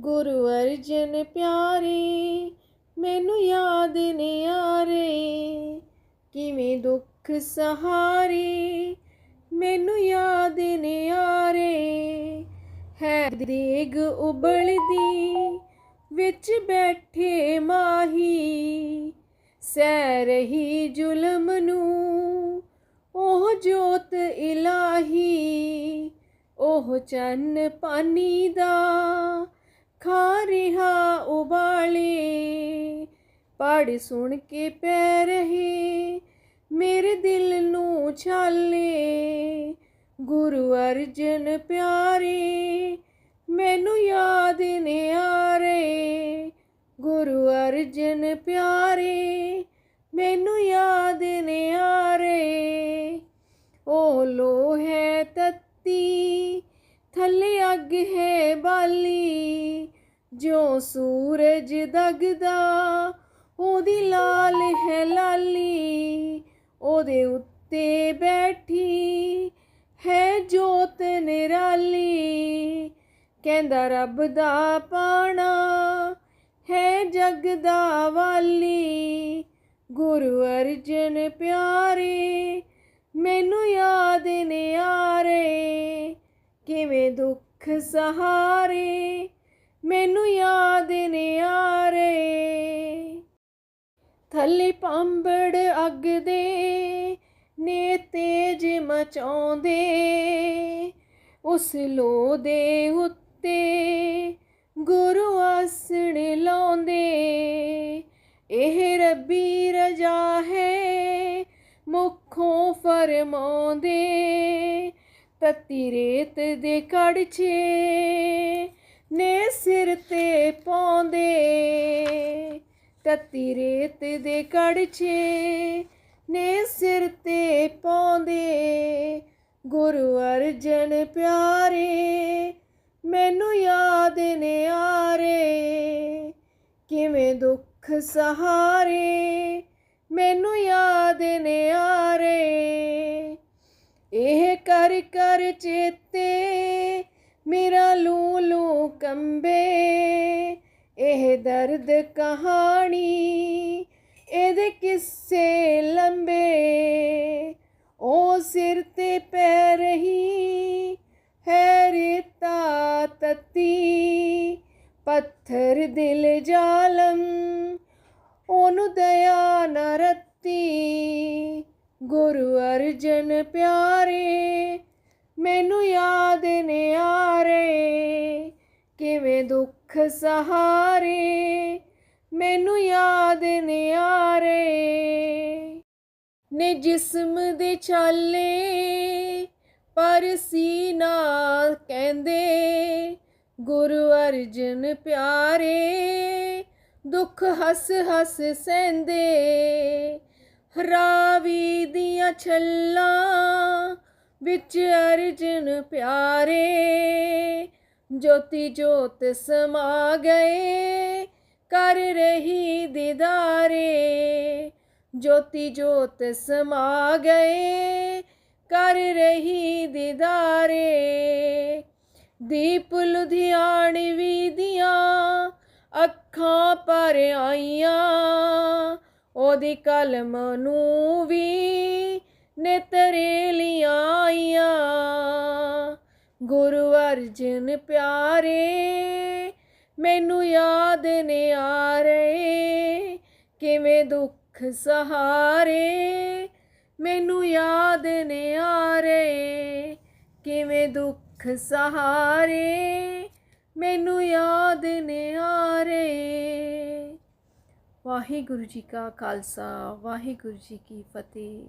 ਗੁਰੂ ਅਰਜਨ ਪਿਆਰੇ, ਮੈਨੂੰ ਯਾਦ ਨੇ ਆਰੇ। ਕਿਵੇਂ ਦੁੱਖ ਸਹਾਰੇ, ਮੈਨੂੰ ਯਾਦ ਨੇ ਆਰੇ। ਹੈ ਦੇਗ ਉਬਲਦੀ, ਵਿੱਚ ਬੈਠੇ ਮਾਹੀ। ਸਹਿ ਰਹੀ ਜ਼ੁਲਮ ਨੂੰ, ਉਹ ਜੋਤ ਇਲਾਹੀ। ਉਹ ਚੰਨ ਪਾਣੀ ਦਾ ਖਾ ਰਿਹਾ ਉਬਾਲੇ ਪੜ ਸੁਣ ਕੇ ਪੈ ਰਹੇ, ਮੇਰੇ ਦਿਲ ਨੂੰ ਛਾਲੇ। ਗੁਰੂ ਅਰਜਨ ਪਿਆਰੇ, ਮੈਨੂੰ ਯਾਦ ਨੇ ਆ ਰਹੇ। ਗੁਰੂ ਅਰਜਨ ਪਿਆਰੇ, ਮੈਨੂੰ ਯਾਦ ਨੇ ਆ ਰਹੇ। ਉਹ ਲੋ ਹੈ ਤੱਤੀ, ਥੱਲੇ ਅੱਗ ਹੈ ਬਾਲੀ ਜੋ ਸੂਰਜ ਦਗਦਾ, ਉਹਦੀ ਲਾਲ ਹੈ ਲਾਲੀ, ਉਹਦੇ ਉੱਤੇ ਬੈਠੀ ਹੈ ਜੋਤ ਨਿਰਾਲੀ। ਕਹਿੰਦਾ, ਰੱਬ ਦਾ ਪਾਣਾ ਹੈ ਜਗ ਦਾ ਵਾਲੀ। ਗੁਰੂ ਅਰਜਨ ਪਿਆਰੇ, ਮੈਨੂੰ ਯਾਦ ਨੇ ਆ ਕਿਵੇਂ ਦੁੱਖ ਸਹਾਰੇ ਥੱਲੇ ਪੰਬੜ ਅੱਗ ਦੇ ਨੇ ਤੇਜ ਮਚਾਉਂਦੇ। ਉਸ ਲੋ ਦੇ ਉੱਤੇ ਗੁਰੂ ਆਸਣ ਲਾਉਂਦੇ। ਇਹ ਰੱਬੀ ਰਜਾ ਹੈ, ਮੁਖੋਂ ਫਰਮਾਉਂਦੇ। ਤਤੀ ਰੇਤ ਦੇ ਕੜਛੇ ਨੇ ਸਿਰ ਤੇ ਪਾਉਂਦੇ। ਤਤੀ ਰੇਤ ਦੇ ਕੜਛੇ ਨੇ ਸਿਰ ਤੇ ਪਾਉਂਦੇ। ਗੁਰੂ ਅਰਜਨ ਪਿਆਰੇ, ਮੈਨੂੰ ਯਾਦ ਨੇ ਆਰੇ। ਕਿਵੇਂ ਦੁੱਖ ਸਹਾਰੇ, ਮੈਨੂੰ ਯਾਦ ਨੇ ਆਰੇ। ਇਹ ਕਰ ਕਰ ਚੇਤੇ ਮੇਰਾ ਲੂ ਲੂ ਕੰਬੇ। ਇਹ ਦਰਦ ਕਹਾਣੀ, ਇਹਦੇ ਕਿੱਸੇ ਲੰਬੇ। ਉਹ ਸਿਰ ਤੇ ਪੈ ਰਹੀ ਹੈ ਰੇਤਾ ਤਤੀ, ਪੱਥਰ ਦਿਲ ਜਾਲਮ। ਉਹਨੂੰ ਦਇਆ ਨ ਰਤੀ, ਗੁਰੂ ਅਰਜਨ ਪਿਆਰੇ, ਮੈਨੂੰ ਯਾਦ ਨੇ ਆ ਰਹੇ। ਕਿਵੇਂ ਦੁੱਖ ਸਹਾਰੇ, ਮੈਨੂੰ ਯਾਦ ਨੇ ਆ ਰਹੇ ਨੇ ਜਿਸਮ ਦੇ ਚਾਲੇ ਪਰ ਸੀਨਾ ਕਹਿੰਦੇ, ਗੁਰੂ ਅਰਜਨ ਪਿਆਰੇ, ਦੁੱਖ ਹੱਸ ਹੱਸ ਸਹਿੰਦੇ। ਰਾਵੀ ਦੀਆਂ ਛੱਲਾਂ ਵਿੱਚ ਅਰਜਨ ਪਿਆਰੇ ਜੋਤੀ ਜੋਤ ਸਮਾ ਗਏ ਕਰ ਰਹੀ ਦੀਦਾਰੇ। ਜੋਤੀ ਜੋਤ ਸਮਾ ਗਏ ਕਰ ਰਹੀ ਦੀਦਾਰੇ। ਦੀਪ ਲੁਧਿਆਣਵੀ ਦੀਆਂ ਅੱਖਾਂ ਪਰ ਆਈਆਂ, ਉਹਦੀ ਕਲਮ ਨੂੰ ਵੀ ਨੇਤਰੇ ਲੀਆਂ ਆਈਆਂ। ਗੁਰੂ ਅਰਜਨ ਪਿਆਰੇ, ਮੈਨੂੰ ਯਾਦ ਨੇ ਆ ਰਹੇ। ਕਿਵੇਂ ਦੁੱਖ ਸਹਾਰੇ, ਮੈਨੂੰ ਯਾਦ ਨੇ ਆ ਰਹੇ। ਕਿਵੇਂ ਦੁੱਖ ਸਹਾਰੇ, ਮੈਨੂੰ ਯਾਦ ਨੇ ਆ ਰਹੇ। ਵਾਹਿਗੁਰੂ ਜੀ ਕਾ ਖਾਲਸਾ, ਵਾਹਿਗੁਰੂ ਜੀ ਕੀ ਫਤਿਹ।